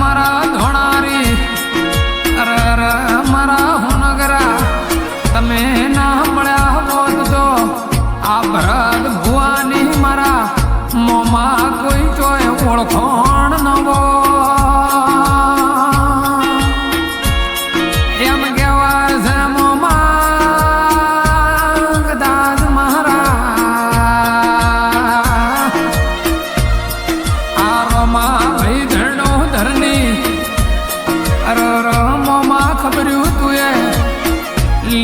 મારા ધોણારી અરે અરે મારા હુનગરા તમે ના મળ્યા હોત તો આ ભરત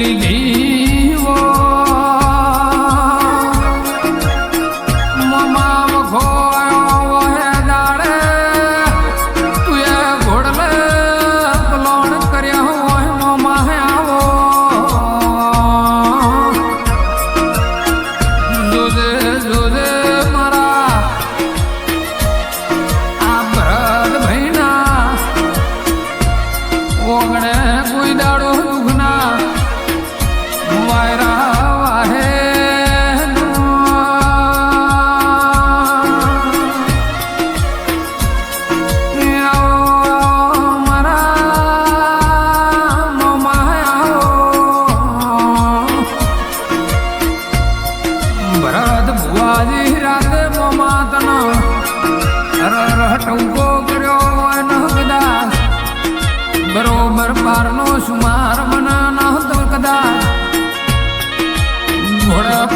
લીધીવો મમામ ખોયો હે દાડે તુએ ઘોડલે પલોણ કર્યા હોય, મમા હે આવો. જોજે જોજે મારા આ ભરત ભૈના ઓગણે કોઈ દાડો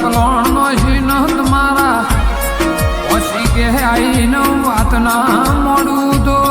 કલોણ નો નંદ મારા. પછી કે આઈ નું વાત ના મોડું તો